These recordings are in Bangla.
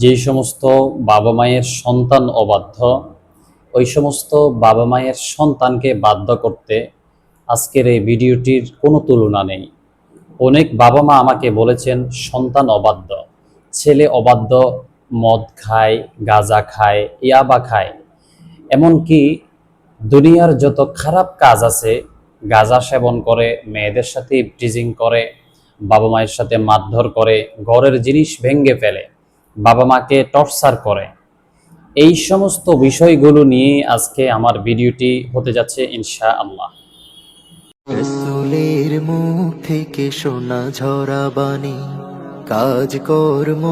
যেই সমস্ত বাবা মায়ের সন্তান অবাধ্য, ওই সমস্ত বাবা মায়ের সন্তানকে বাধ্য করতে আজকের এই ভিডিওটির কোনো তুলনা নেই। অনেক বাবা মা আমাকে বলেছেন, সন্তান অবাধ্য, ছেলে অবাধ্য, মদ খায়, গাঁজা খায়, ইয়াবা খায়। এমনকি দুনিয়ার যত খারাপ কাজ আছে, গাঁজা সেবন করে, মেয়েদের সাথে টিজিং করে, বাবা মায়ের সাথে মারধর করে, ঘরের জিনিস ভেঙে ফেলে। বাবা মাকে টর্চার করে। এই সমস্ত বিষয়গুলো নিয়ে আজকে আমার ভিডিওটি হতে যাচ্ছে ইনশা আল্লাহ রসুলের মুখ থেকে শোনা ঝরা বাণী কাজ কর্ম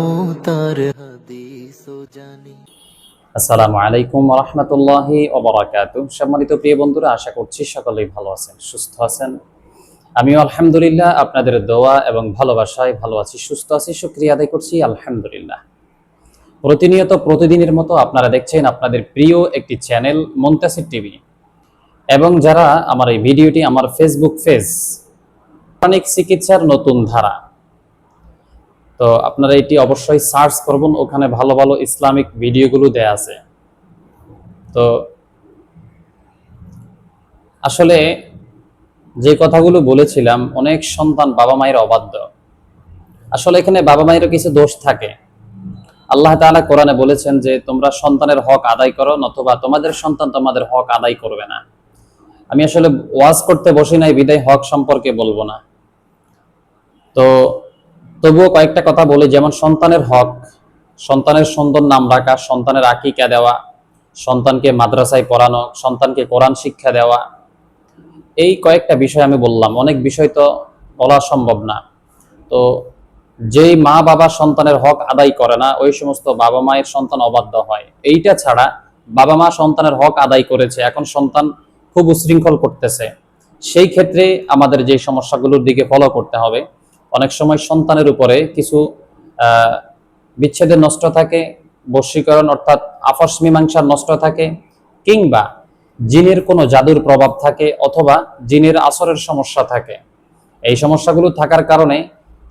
তার হাদিস জানি। আসসালামু আলাইকুম রহমতুল্লাহি ওবরাকাত সম্মানিত প্রিয় বন্ধুরা আশা করছি সকলেই ভালো আছেন সুস্থ আছেন। আমিও আলহামদুলিল্লাহ আপনাদের দোয়া এবং ভালোবাসায় ভালো আছি সুস্থ আছি শুক্রিয়া আদায় করছি আলহামদুলিল্লাহ। প্রতিনিয়ত প্রতিদিনের মতো আপনারা দেখছেন আপনাদের প্রিয় একটি চ্যানেল মন্তাসির টিভি। এবং যারা আমার এই ভিডিওটি আমার ফেসবুক পেজ প্রাণিক চিকিৎসার নতুন ধারা। তো আপনারা এটি অবশ্যই সার্চ করবেন, ওখানে ভালো ভালো ইসলামিক ভিডিওগুলো দেয়া আছে। তো আসলে যে কথাগুলো বলেছিলাম, অনেক সন্তান বাবা মায়ের অবাধ্য। আসলে এখানে বাবা মায়েরও কিছু দোষ থাকে। আল্লাহ তাআলা কোরআনে বলেছেন যে, তোমরা সন্তানের হক আদায় করো, নতুবা তোমাদের সন্তান তোমাদের হক আদায় করবে না। আমি আসলে ওয়াজ করতে বসি নাই, বিদায় হক সম্পর্কে বলব না। তো তবুও কয়েকটা কথা বলি, যেমন সন্তানের হক, সন্তানের সুন্দর নাম রাখা, সন্তানের আকিকা দেওয়া, সন্তানকে মাদ্রাসায় পড়ানো, সন্তানকে কোরআন শিক্ষা দেওয়া, এই কয়েকটা বিষয় আমি বললাম। অনেক বিষয় তো বলা সম্ভব না। তো যেই মা বাবা সন্তানের হক আদায় করে না ওই সমস্ত বাবা মায়ের সন্তান অবাধ্য হয়। এইটা ছাড়া বাবা মা সন্তানের হক আদায় করেছে এখন সন্তান খুব উশৃঙ্খল করতেছে। সেই ক্ষেত্রে আমাদের যে সমস্যাগুলোর দিকে ফলো করতে হবে। অনেক সময় সন্তানের উপরে কিছু আহ, বিচ্ছেদের নষ্ট থাকে বশীকরণ অর্থাৎ আফস মীমাংসার নষ্ট থাকে কিংবা জিনের কোনো জাদুর প্রভাব থাকে অথবা জিনের আসরের সমস্যা থাকে। এই সমস্যাগুলো থাকার কারণে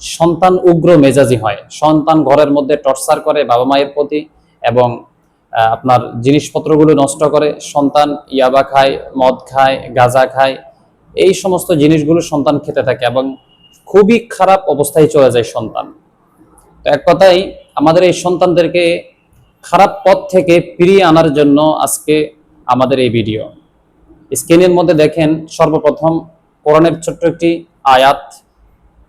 সন্তান উগ্র মেজাজি হয়। সন্তান ঘরের মধ্যে টর্চার করে বাবা মায়ের প্রতি এবং আপনার জিনিসপত্রগুলো নষ্ট করে। সন্তান ইয়াবা খায়, মদ খায়, গাঁজা খায়। এই সমস্ত জিনিসগুলো সন্তান খেতে থাকে এবং খুবই খারাপ অবস্থায় চলে যায় সন্তান। তো এক কথাই আমাদের এই সন্তানদেরকে খারাপ পথ থেকে ফিরিয়ে আনার জন্য আজকে আমাদের এই ভিডিও স্ক্রিনের মধ্যে দেখেন সর্বপ্রথম কোরআনের ছোট্ট একটি আয়াত।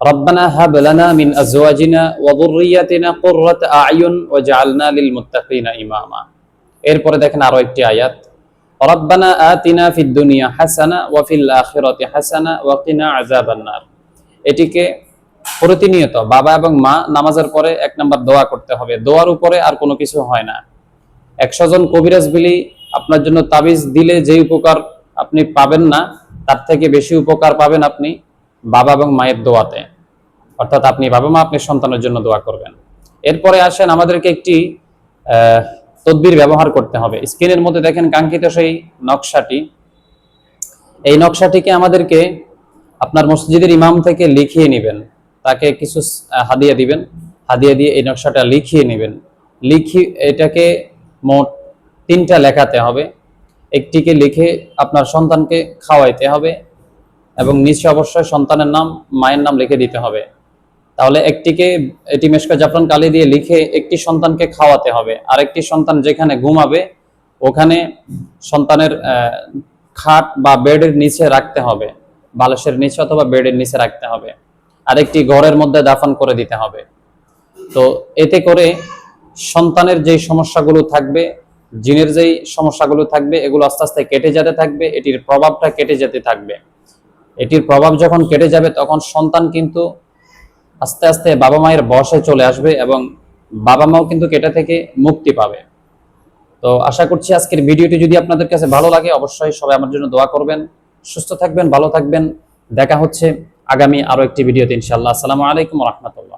লানা মিন আজওয়াজিনা ওয়া যুররিয়াতিনা কুররাত আয়ুন ওয়াজআলনা লিল মুত্তাকিনা ইমামা। এরপরে দেখেন আরও একটি আয়াত। আতিনা ফিদ দুনিয়া হাসানা ওয়া ফিল আখিরাতি হাসানা ওয়া কিনা আযাবান এটিকে প্রতিনিয়ত বাবা এবং মা নামাজের পরে এক নাম্বার দোয়া করতে হবে। দোয়ার উপরে আর কোনো কিছু হয় না। একশো জন কবিরাজ বিলি আপনার জন্য তাবিজ দিলে যে উপকার আপনি পাবেন না, তার থেকে বেশি উপকার পাবেন আপনি বাবা এবং মায়ের দোয়াতে। অর্থাৎ আপনি বাবা মা, আপনি সন্তানের জন্য দোয়া করবেন। এরপরে আসেন, আমাদেরকে একটি তদবির ব্যবহার করতে হবে। স্ক্রিনের মধ্যে দেখেন কাঙ্ক্ষিত সেই নকশাটি। এই নকশাটিকে আমাদেরকে আপনার মসজিদের ইমাম থেকে লিখিয়ে নেবেন। তাকে কিছু হাদিয়া দিবেন। হাদিয়া দিয়ে এই নকশাটা লিখিয়ে নেবেন। লিখি, এটাকে মোট তিনটা লেখাতে হবে। একটিকে লিখে আপনার সন্তানকে খাওয়াইতে হবে। এবং নিচে অবশ্যই সন্তানের নাম, মায়ের নাম লিখে দিতে হবে। তাহলে একটিকে, এটি মেশকা জাফরান কালি দিয়ে লিখে একটি সন্তানকে খাওয়াতে হবে। আর একটি সন্তান যেখানে ঘুমাবে, ওখানে সন্তানের খাট বা বেডের নিচে রাখতে হবে। বালিশের নিচে অথবা বেডের নিচে রাখতে হবে। আরেকটি ঘরের মধ্যে দাফন করে দিতে হবে। তো এতে করে সন্তানের যেই সমস্যাগুলো থাকবে, জিনের যেই সমস্যাগুলো থাকবে, এগুলো আস্তে আস্তে কেটে যেতে থাকবে, এটির প্রভাবটা কেটে যেতে থাকবে। এটির প্রভাব যখন কেটে যাবে, তখন সন্তান কিন্তু আস্তে আস্তে বাবা মায়ের বসে চলে আসবে এবং বাবা মাও কিন্তু কেটে থেকে মুক্তি পাবে। তো আশা করছি আজকের ভিডিওটি যদি আপনাদের কাছে ভালো লাগে, অবশ্যই সবাই আমার জন্য দোয়া করবেন। সুস্থ থাকবেন, ভালো থাকবেন। দেখা হচ্ছে আগামী আরও একটি ভিডিওতে ইনশাআল্লাহ। আসসালামু আলাইকুম রহমতুল্লাহ।